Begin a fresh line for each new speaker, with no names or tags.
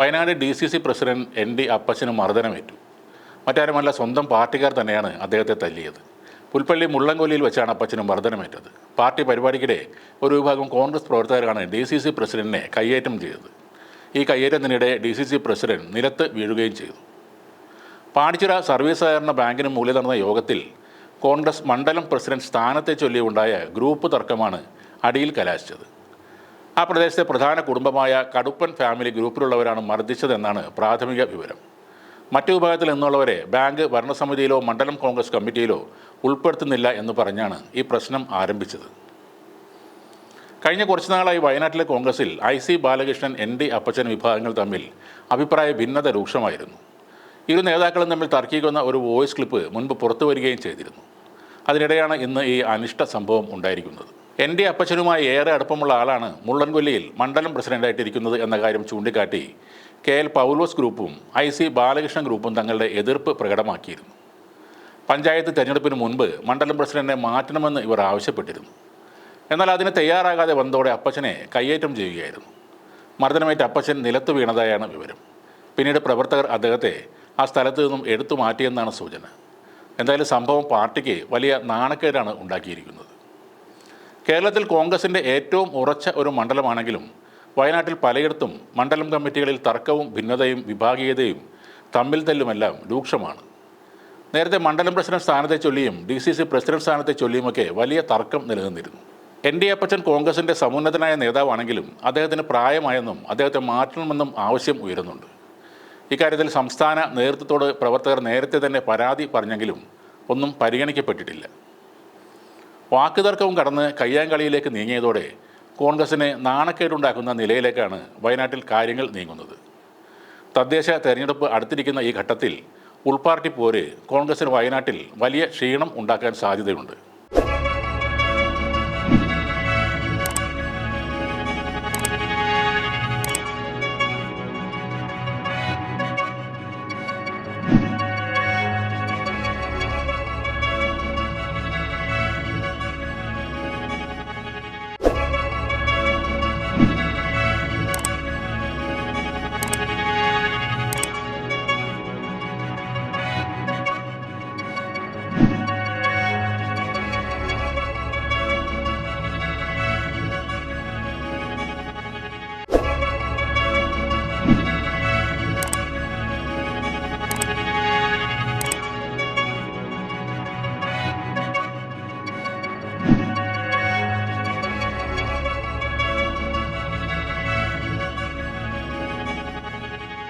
Wayanad D C C president N D അപ്പച്ചന് മർദ്ദനമേറ്റു. മറ്റാരുമല്ല സ്വന്തം പാർട്ടിക്കാർ തന്നെയാണ് അദ്ദേഹത്തെ തല്ലിയത്. പുൽപ്പള്ളി മുള്ളൻകൊല്ലിയിൽ വെച്ചാണ് അപ്പച്ചന് മർദ്ദനമേറ്റത്. പാർട്ടി പരിപാടിക്കിടെ ഒരു വിഭാഗം കോൺഗ്രസ് പ്രവർത്തകരാണ് ഡി സി സി പ്രസിഡന്റിനെ കയ്യേറ്റം ചെയ്തത്. ഈ കയ്യേറ്റത്തിനിടെ ഡി സി സി പ്രസിഡന്റ് നിലത്ത് വീഴുകയും ചെയ്തു. പാടിച്ചിറ സർവീസ് സഹകരണ ബാങ്കിന് മുകളിൽ നടന്ന യോഗത്തിൽ കോൺഗ്രസ് മണ്ഡലം പ്രസിഡന്റ് സ്ഥാനത്തെ ചൊല്ലിയുണ്ടായ ഗ്രൂപ്പ് തർക്കമാണ് അടിയിൽ കലാശിച്ചത്. ആ പ്രദേശത്തെ പ്രധാന കുടുംബമായ കടുപ്പൻ ഫാമിലി ഗ്രൂപ്പിലുള്ളവരാണ് മർദ്ദിച്ചതെന്നാണ് പ്രാഥമിക വിവരം. മറ്റു വിഭാഗത്തിൽ നിന്നുള്ളവരെ ബാങ്ക് ഭരണസമിതിയിലോ മണ്ഡലം കോൺഗ്രസ് കമ്മിറ്റിയിലോ ഉൾപ്പെടുത്തുന്നില്ല എന്ന് പറഞ്ഞാണ് ഈ പ്രശ്നം ആരംഭിച്ചത്. കഴിഞ്ഞ കുറച്ചു നാളായി വയനാട്ടിലെ കോൺഗ്രസിൽ I C Balakrishnan N D Appachan വിഭാഗങ്ങൾ തമ്മിൽ അഭിപ്രായ ഭിന്നത രൂക്ഷമായിരുന്നു. ഇരു നേതാക്കളും തമ്മിൽ തർക്കിക്കുന്ന ഒരു വോയിസ് ക്ലിപ്പ് മുൻപ് പുറത്തു വരികയും ചെയ്തിരുന്നു. അതിനിടെയാണ് ഇന്ന് ഈ അനിഷ്ട സംഭവം ഉണ്ടായിരിക്കുന്നത്. എൻ ഡി അപ്പച്ചനുമായി ഏറെ അടുപ്പമുള്ള ആളാണ് മുള്ളൻകൊല്ലിയിൽ മണ്ഡലം പ്രസിഡന്റായിട്ടിരിക്കുന്നത് എന്ന കാര്യം ചൂണ്ടിക്കാട്ടി കെ എൽ പൗലോസ് ഗ്രൂപ്പും ഐ സി ബാലകൃഷ്ണൻ ഗ്രൂപ്പും തങ്ങളുടെ എതിർപ്പ് പ്രകടമാക്കിയിരുന്നു. പഞ്ചായത്ത് തെരഞ്ഞെടുപ്പിന് മുൻപ് മണ്ഡലം പ്രസിഡന്റിനെ മാറ്റണമെന്ന് ഇവർ ആവശ്യപ്പെട്ടിരുന്നു. എന്നാൽ അതിന് തയ്യാറാകാതെ വന്നതോടെ അപ്പച്ചനെ കയ്യേറ്റം ചെയ്യുകയായിരുന്നു. മർദ്ദനമേറ്റ അപ്പച്ചൻ നിലത്ത് വീണതായാണ് വിവരം. പിന്നീട് പ്രവർത്തകർ അദ്ദേഹത്തെ ആ സ്ഥലത്ത് നിന്നും എടുത്തു മാറ്റിയെന്നാണ് സൂചന. എന്തായാലും സംഭവം പാർട്ടിക്ക് വലിയ നാണക്കേടാണ് ഉണ്ടാക്കിയിരിക്കുന്നത്. കേരളത്തിൽ കോൺഗ്രസിന്റെ ഏറ്റവും ഉറച്ച ഒരു മണ്ഡലമാണെങ്കിലും വയനാട്ടിൽ പലയിടത്തും മണ്ഡലം കമ്മിറ്റികളിൽ തർക്കവും ഭിന്നതയും വിഭാഗീയതയും തമ്മിൽ തല്ലുമെല്ലാം രൂക്ഷമാണ്. നേരത്തെ മണ്ഡലം പ്രസിഡന്റ് സ്ഥാനത്തെ ചൊല്ലിയും ഡി സി സി പ്രസിഡന്റ് സ്ഥാനത്തെ ചൊല്ലിയുമൊക്കെ വലിയ തർക്കം നിലനിന്നിരുന്നു. എൻ ഡി അപ്പച്ചൻ കോൺഗ്രസിന്റെ സമുന്നതനായ നേതാവാണെങ്കിലും അദ്ദേഹത്തിന് പ്രായമായെന്നും അദ്ദേഹത്തെ മാറ്റണമെന്നും ആവശ്യം ഉയരുന്നുണ്ട്. ഇക്കാര്യത്തിൽ സംസ്ഥാന നേതൃത്വത്തോട് പ്രവർത്തകർ നേരത്തെ തന്നെ പരാതി പറഞ്ഞെങ്കിലും ഒന്നും പരിഗണിക്കപ്പെട്ടിട്ടില്ല. വാക്കുതർക്കവും കടന്ന് കയ്യാങ്കളിയിലേക്ക് നീങ്ങിയതോടെ കോൺഗ്രസിന് നാണക്കേടുണ്ടാക്കുന്ന നിലയിലേക്കാണ് വയനാട്ടിൽ കാര്യങ്ങൾ നീങ്ങുന്നത്. തദ്ദേശ തെരഞ്ഞെടുപ്പ് അടുത്തിരിക്കുന്ന ഈ ഘട്ടത്തിൽ ഉൾപാർട്ടി പോര് കോൺഗ്രസിന് വയനാട്ടിൽ വലിയ ക്ഷീണം ഉണ്ടാക്കാൻ സാധ്യതയുണ്ട്.